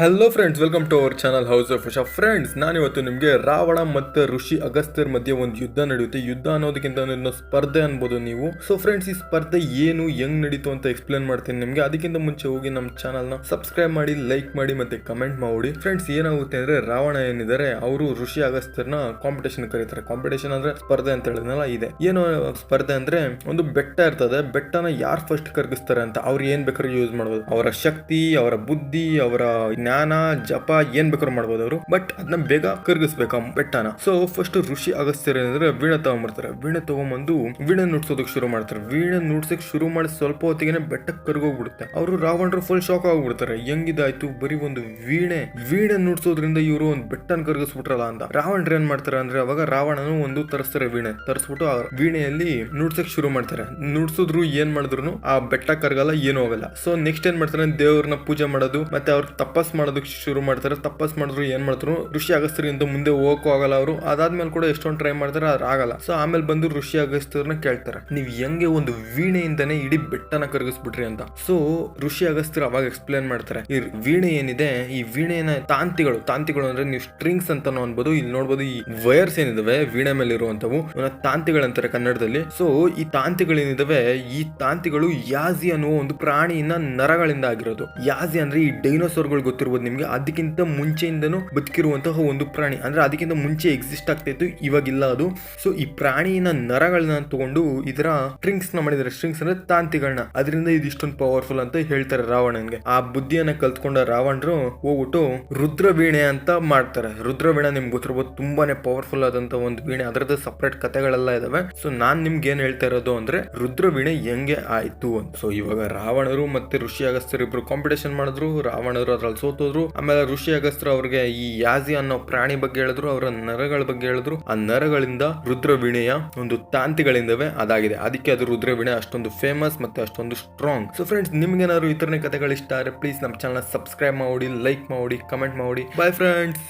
Hello friends welcome to our channel house of Usha friends ನಾನಿವತ್ತು ನಿಮಗೆ ರಾವಣ ಮತ್ತು ಋಷಿ ಅಗಸ್ತ್ಯರ ಮಧ್ಯೆ ಒಂದು ಯುದ್ಧ ನಡೆಯುತ್ತೆ. ಯುದ್ಧ ಅನ್ನೋದಕ್ಕಿಂತ ಸ್ಪರ್ಧೆ ಅನ್ಬೋದು ನೀವು. ಸೊ ಫ್ರೆಂಡ್ಸ್ ಈ ಸ್ಪರ್ಧೆ ಏನು, ಹೆಂಗ್ ನಡೀತು ಅಂತ ಎಕ್ಸ್ಪ್ಲೇನ್ ಮಾಡ್ತೀನಿ ನಿಮಗೆ. ಅದಕ್ಕಿಂತ ಮುಂಚೆ ಹೋಗಿ ನಮ್ಮ ಚಾನಲ್ನ ಸಬ್ಸ್ಕ್ರೈಬ್ ಮಾಡಿ ಲೈಕ್ ಮಾಡಿ ಮತ್ತೆ ಕಮೆಂಟ್ ಮಾಡಿ. ಫ್ರೆಂಡ್ಸ್ ಏನಾಗುತ್ತೆ ಅಂದ್ರೆ ರಾವಣ ಏನಿದ್ದಾರೆ, ಅವರು ಋಷಿ ಅಗಸ್ತ್ಯರನ್ನ ಕಾಂಪಿಟೇಷನ್ ಕರೀತಾರೆ. ಕಾಂಪಿಟೇಷನ್ ಅಂದ್ರೆ ಸ್ಪರ್ಧೆ ಅಂತ ಹೇಳಿದ್ನಲ್ಲ, ಇದೆ. ಏನು ಸ್ಪರ್ಧೆ ಅಂದ್ರೆ ಒಂದು ಬೆಟ್ಟ ಇರ್ತದೆ. ಬೆಟ್ಟನ ಯಾರು ಫಸ್ಟ್ ಕರಗಿಸ್ತಾರೆ ಅಂತ, ಅವ್ರು ಏನ್ ಬೇಕಾದ್ರೂ ಯೂಸ್ ಮಾಡ್ಬೋದು. ಅವರ ಶಕ್ತಿ, ಅವರ ಬುದ್ಧಿ, ಅವರ ಜ್ಞಾನ, ಜಪ, ಏನ್ ಬೇಕಾದ್ರೂ ಮಾಡ್ಬೋದು ಅವರು. ಬಟ್ ಅದನ್ನ ಬೇಗ ಕರ್ಗಿಸ್ಬೇಕು ಬೆಟ್ಟನ. ಸೊ ಫಸ್ಟ್ ಋಷಿ ಅಗಸ್ತ್ಯರು ಏನಂದ್ರೆ ವೀಣೆ ತಗೊಂಡ್ಬರ್ತಾರೆ ವೀಣೆ ತಗೊಂಬಂದು ವೀಣೆ ನುಡ್ಸೋದಕ್ಕೆ ಶುರು ಮಾಡ್ತಾರೆ. ವೀಣೆ ನುಡ್ಸಕ್ ಶುರು ಮಾಡಿ ಸ್ವಲ್ಪ ಹೊತ್ತಿಗೆ ಬೆಟ್ಟ ಕರ್ಗೋಗ್ಬಿಡುತ್ತೆ. ಅವರು ರಾವಣರು ಫುಲ್ ಶಾಕ್ ಆಗ್ಬಿಡ್ತಾರೆ. ಹೆಂಗಿದಾಯ್ತು? ಬರೀ ಒಂದು ವೀಣೆ. ವೀಣೆ ನುಡ್ಸೋದ್ರಿಂದ ಇವರು ಒಂದು ಬೆಟ್ಟನ ಕರ್ಗಿಸ್ಬಿಟ್ರಲ್ಲ ಅಂತ. ರಾವಣರು ಏನ್ ಮಾಡ್ತಾರೆ ಅಂದ್ರೆ ಅವಾಗ ರಾವಣನು ಒಂದು ತರಿಸ್ತಾರೆ ವೀಣೆ. ತರಿಸ್ಬಿಟ್ಟು ಆ ವೀಣೆಯಲ್ಲಿ ನುಡ್ಸಕ್ ಶುರು ಮಾಡ್ತಾರೆ. ನುಡ್ಸಿದ್ರು ಏನ್ ಮಾಡಿದ್ರು ಆ ಬೆಟ್ಟ ಕರಗಲ್ಲ, ಏನೂ ಆಗಲ್ಲ. ಸೊ ನೆಕ್ಸ್ಟ್ ಏನ್ ಮಾಡ್ತಾರೆ ದೇವ್ರನ್ನ ಪೂಜೆ ಮಾಡೋದು, ಮತ್ತೆ ಅವ್ರ ತಪಸ್ ಮಾಡೋದಕ್ಕೆ ಶುರು ಮಾಡ್ತಾರೆ. ತಪಸ್ ಮಾಡಿದ್ರು ಏನ್ ಮಾಡ್ತಾರೆ ಋಷಿ ಅಗಸ್ತ್ಯರಿಂದ ಮುಂದೆ ಹೋಗಕ್ಕೂ ಆಗಲ್ಲ ಅವರು. ಅದಾದ್ಮೇಲೆ ಕೂಡ ಎಷ್ಟೊಂದು ಟ್ರೈ ಮಾಡ್ತಾರೆ ಅದ್ರ ಆಗಲ್ಲ. ಸೊ ಆಮೇಲೆ ಬಂದು ಋಷಿ ಅಗಸ್ತ್ಯರನ್ನ ಕೇಳ್ತಾರೆ. ನೀವ್ ಹೆಂಗೆ ಒಂದು ವೀಣೆಯಿಂದನೇ ಇಡೀ ಬೆಟ್ಟನ ಕರಗಿಸ್ಬಿಟ್ರಿ ಅಂತ? ಸೊ ಋಷಿ ಅಗಸ್ತ್ಯರು ಅವಾಗ ಎಕ್ಸ್ಪ್ಲೇನ್ ಮಾಡ್ತಾರೆ. ಈ ವೀಣೆ ಏನಿದೆ, ಈ ವೀಣೆನ ತಾಂತಿಗಳು ತಾಂತಿಗಳು ಅಂದ್ರೆ ನೀವು ಸ್ಟ್ರಿಂಗ್ಸ್ ಅಂತಾನು ಅನ್ಬೋದು ಇಲ್ಲಿ ನೋಡ್ಬೋದು ಈ ವೈರ್ಸ್ ಏನಿದಾವೆ, ವೀಣೆ ಮೇಲೆ ಇರುವಂತವು ತಾಂತಿಗಳಂತಾರೆ ಕನ್ನಡದಲ್ಲಿ. ಸೊ ಈ ತಾಂತಿಗಳೇನಿದಾವೆ ಈ ತಾಂತಿಗಳು ಯಾಜಿ ಅನ್ನುವ ಒಂದು ಪ್ರಾಣಿಯಿಂದ ನರಗಳಿಂದ ಆಗಿರೋದು. ಯಾಜಿ ಅಂದ್ರೆ ಈ ಡೈನೋಸಾರ್ಗಳು ಗೊತ್ತಿರ್ಬೋದು ನಿಮಗೆ. ಅದಕ್ಕಿಂತ ಮುಂಚೆಯಿಂದನೂ ಬದುಕಿರುವಂತಹ ಒಂದು ಪ್ರಾಣಿ. ಅಂದ್ರೆ ಅದಕ್ಕಿಂತ ಮುಂಚೆ ಎಕ್ಸಿಸ್ಟ್ ಆಗ್ತಾ ಇತ್ತು ಇವಾಗಿಲ್ಲ ಅದು. ಸೊ ಈ ಪ್ರಾಣಿನ ನರಗಳನ್ನ ತಗೊಂಡು ಇದರ ಸ್ಟ್ರಿಂಗ್ಸ್ನ ಮಾಡಿದರೆ ಸ್ಟ್ರಿಂಗ್ಸ್ ಅಂದ್ರೆ ತಾಂತಿಗಳನ್ನ. ಅದರಿಂದ ಇದು ಇಷ್ಟೊಂದು ಪವರ್ಫುಲ್ ಅಂತ ಹೇಳ್ತಾರೆ ರಾವಣನ್ಗೆ. ಆ ಬುದ್ಧಿಯನ್ನ ಕಲ್ತ್ಕೊಂಡ ರಾವಣರು ಹೋಗ್ಬಿಟ್ಟು ರುದ್ರ ವೀಣೆ ಅಂತ ಮಾಡ್ತಾರೆ. ರುದ್ರ ವೀಣೆ ನಿಮ್ಗೆ ಗೊತ್ತಿರ್ಬೋದು ತುಂಬಾನೇ ಪವರ್ಫುಲ್ ಆದಂತ ಒಂದು ವೀಣೆ. ಅದರದ್ದು ಸಪ್ರೇಟ್ ಕಥೆಗಳೆಲ್ಲ ಇದಾವೆ. ಸೊ ನಾನ್ ನಿಮ್ಗೆ ಏನ್ ಹೇಳ್ತಾ ಇರೋದು ಅಂದ್ರೆ, ರುದ್ರ ವೀಣೆ ಹೆಂಗೆ ಆಯ್ತು ಅಂತ. ಸೊ ಇವಾಗ ರಾವಣರು ಮತ್ತೆ ಋಷಿ ಅಗಸ್ತ್ಯರು ಇಬ್ರು ಕಾಂಪಿಟೇಷನ್ ಮಾಡಿದ್ರು. ರಾವಣರು ಅದ್ರಲ್ಲಿ ಸೋತೋದ್ರು ಆಮೇಲೆ ಋಷಿ ಅಗಸ್ತ್ರ ಅವ್ರಿಗೆ ಈ ಯಾಜಿ ಅನ್ನೋ ಪ್ರಾಣಿ ಬಗ್ಗೆ ಹೇಳಿದ್ರು, ಅವರ ನರಗಳ ಬಗ್ಗೆ ಹೇಳಿದ್ರು. ಆ ನರಗಳಿಂದ ರುದ್ರವೀಣೆಯ ಒಂದು ತಾಂತಿಗಳಿಂದವೇ ಅದಾಗಿದೆ. ಅದಕ್ಕೆ ಅದು ರುದ್ರವೀಣೆ ಅಷ್ಟೊಂದು ಫೇಮಸ್ ಮತ್ತೆ ಅಷ್ಟೊಂದು ಸ್ಟ್ರಾಂಗ್ ಸೊ ಫ್ರೆಂಡ್ಸ್ ನಿಮ್ಗೇನಾದ್ರು ಈ ತರನೇ ಕಥೆಗಳು ಇಷ್ಟ ಆದರೆ ಪ್ಲೀಸ್ ನಮ್ಮ ಚಾನಲ್ ಸಬ್ಸ್ಕ್ರೈಬ್ ಮಾಡಿ ಲೈಕ್ ಮಾಡಿ ಕಮೆಂಟ್ ಮಾಡಿ. Bye friends